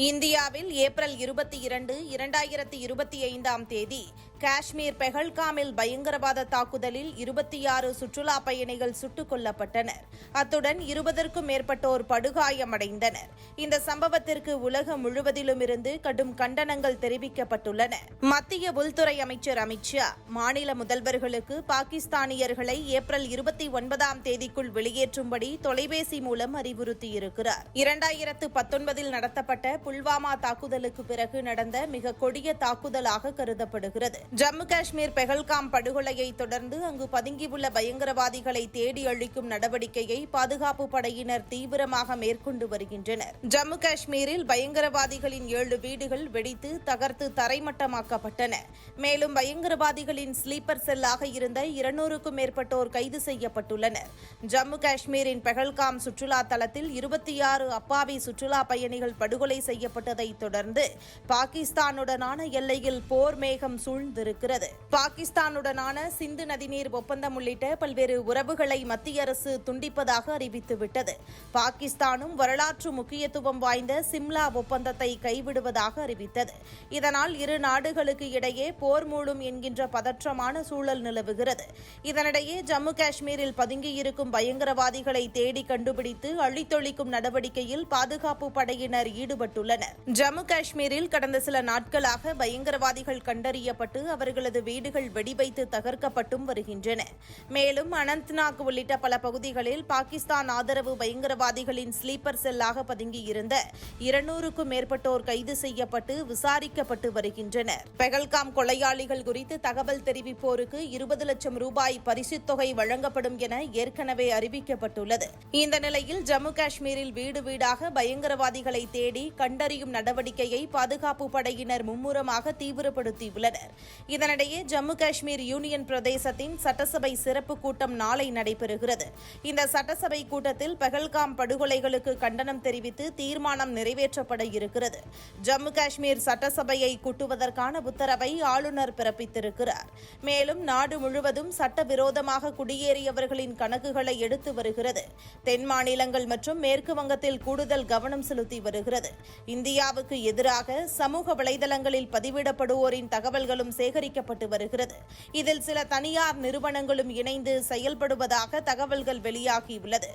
இந்தியாவில் ஏப்ரல் இருபத்தி இரண்டு இரண்டாயிரத்தி இருபத்தி ஐந்தாம் தேதி காஷ்மீர் பெஹல்காமில் பயங்கரவாத தாக்குதலில் இருபத்தி ஆறு சுற்றுலா பயணிகள் சுட்டுக் கொல்லப்பட்டனர். அத்துடன் இருபதற்கும் மேற்பட்டோர் படுகாயமடைந்தனர். இந்த சம்பவத்திற்கு உலகம் முழுவதிலும் இருந்து கடும் கண்டனங்கள் தெரிவிக்கப்பட்டுள்ளன. மத்திய உள்துறை அமைச்சர் அமித் ஷா மாநில முதல்வர்களுக்கு பாகிஸ்தானியர்களை ஏப்ரல் இருபத்தி ஒன்பதாம் தேதிக்குள் வெளியேற்றும்படி தொலைபேசி மூலம் அறிவுறுத்தியிருக்கிறார். இரண்டாயிரத்து பத்தொன்பதில் நடத்தப்பட்ட புல்வாமா தாக்குதலுக்கு பிறகு நடந்த மிக கொடிய தாக்குதலாக கருதப்படுகிறது. ஜம்மு காஷ்மீர் பெஹல்காம் படுகொலையை தொடர்ந்து அங்கு பதுங்கியுள்ள பயங்கரவாதிகளை தேடி அழிக்கும் நடவடிக்கையை பாதுகாப்பு படையினர் தீவிரமாக மேற்கொண்டு வருகின்றனர். ஜம்மு காஷ்மீரில் பயங்கரவாதிகளின் ஏழு வீடுகள் வெடித்து தகர்த்து தரைமட்டமாக்கப்பட்டன. மேலும் பயங்கரவாதிகளின் ஸ்லீப்பர் செல்லாக இருந்த இருநூறுக்கும் மேற்பட்டோர் கைது செய்யப்பட்டுள்ளனர். ஜம்மு காஷ்மீரின் பெஹல்காம் சுற்றுலா தலத்தில் இருபத்தி ஆறு அப்பாவி சுற்றுலா பயணிகள் படுகொலை செய்யப்பட்டதைத் தொடர்ந்து பாகிஸ்தானுடனான எல்லையில் போர் மேகம் சூழ்ந்து வந்திருக்கிறது பாகிஸ்தானுடனான சிந்து நதிநீர் ஒப்பந்தம் உள்ளிட்ட பல்வேறு உறவுகளை மத்திய அரசு துண்டிப்பதாக அறிவித்துவிட்டது பாகிஸ்தானும் வரலாற்று முக்கியத்துவம் வாய்ந்த சிம்லா ஒப்பந்தத்தை கைவிடுவதாக அறிவித்தது. இதனால் இரு நாடுகளுக்கு இடையே போர் மூலம் என்கின்ற பதற்றமான சூழல் நிலவுகிறது. இதனிடையே ஜம்மு காஷ்மீரில் பதுங்கியிருக்கும் பயங்கரவாதிகளை தேடி கண்டுபிடித்து அழித்தொழிக்கும் நடவடிக்கையில் பாதுகாப்பு படையினர் ஈடுபட்டுள்ளனர். ஜம்மு காஷ்மீரில் கடந்த சில நாட்களாக பயங்கரவாதிகள் கண்டறியப்பட்டு அவர்களது வீடுகள் வெடிவைத்து தகர்க்கப்பட்டும் வருகின்றன. மேலும் அனந்த்நாக் உள்ளிட்ட பல பகுதிகளில் பாகிஸ்தான் ஆதரவு பயங்கரவாதிகளின் ஸ்லீப்பர் செல்லாக பதுங்கியிருந்த இருநூறுக்கும் மேற்பட்டோர் கைது செய்யப்பட்டு விசாரிக்கப்பட்டு வருகின்றனர். பெகல்காம் கொலையாளிகள் குறித்து தகவல் தெரிவிப்போருக்கு இருபது லட்சம் ரூபாய் பரிசுத் தொகை வழங்கப்படும் என ஏற்கனவே அறிவிக்கப்பட்டுள்ளது. இந்த நிலையில் ஜம்மு காஷ்மீரில் வீடு வீடாக பயங்கரவாதிகளை தேடி கண்டறியும் நடவடிக்கையை பாதுகாப்பு படையினர் மும்முரமாக தீவிரப்படுத்தியுள்ளனர். இதனிடையே ஜம்மு காஷ்மீர் யூனியன் பிரதேசத்தின் சட்டசபை சிறப்பு கூட்டம் நாளை நடைபெறுகிறது. இந்த சட்டசபை கூட்டத்தில் பெஹல்காம் படுகொலைகளுக்கு கண்டனம் தெரிவித்து தீர்மானம் நிறைவேற்றப்பட இருக்கிறது. ஜம்மு காஷ்மீர் சட்டசபையை கூட்டுவதற்கான உத்தரவை ஆளுநர் பிறப்பித்திருக்கிறார். மேலும் நாடு முழுவதும் சட்டவிரோதமாக குடியேறியவர்களின் கணக்குகளை எடுத்து வருகிறது. தென் மாநிலங்கள் மற்றும் மேற்கு வங்கத்தில் கூடுதல் கவனம் செலுத்தி வருகிறது. இந்தியாவுக்கு எதிராக சமூக வலைதளங்களில் பதிவிடப்படுவோரின் தகவல்களும் சேகரிக்கப்பட்டு வருகிறது. இதில் சில தனியார் நிறுவனங்களும் இணைந்து செயல்படுவதாக தகவல்கள் வெளியாகியுள்ளது.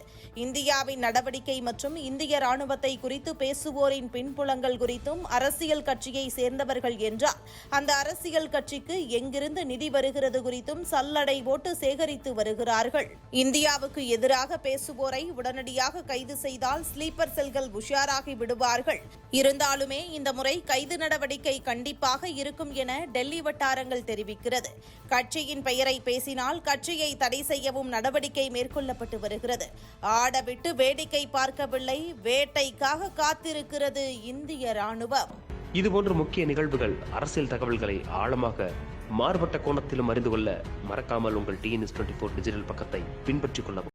இந்தியாவின் நடவடிக்கை மற்றும் இந்திய ராணுவத்தை குறித்து பேசுவோரின் பின்புலங்கள் குறித்தும் அரசியல் கட்சியை சேர்ந்தவர்கள் என்றால் அந்த அரசியல் கட்சிக்கு எங்கிருந்து நிதி வருகிறது குறித்தும் சல்லடை ஓட்டு சேகரித்து வருகிறார்கள். இந்தியாவுக்கு எதிராக பேசுவோரை உடனடியாக கைது செய்தால் ஸ்லீப்பர் செல்கள் உஷாராகி விடுவார்கள். இருந்தாலுமே இந்த முறை கைது நடவடிக்கை கண்டிப்பாக இருக்கும் என டெல்லி வட்ட வட்டாரங்கள் தெரிவிக்கிறது. கட்சியின் பெயரை பேசினால் கட்சியை தடை செய்யவும் நடவடிக்கை மேற்கொள்ளப்பட்டு வருகிறது. ஆடவிட்டு வேடிக்கை பார்க்கவில்லை. வேட்டைக்காக காத்திருக்கிறது இந்திய ராணுவம். இதுபோன்ற முக்கிய நிகழ்வுகள் அரசியல் தகவல்களை ஆழமாக மாறுபட்ட கோணத்திலும் அறிந்து கொள்ள மறக்காமல் உங்கள் டிஎன்எஸ் டுவெண்ட்டி ஃபோர் டிஜிட்டல் பக்கத்தை பின்பற்றிக் கொள்ளவும்.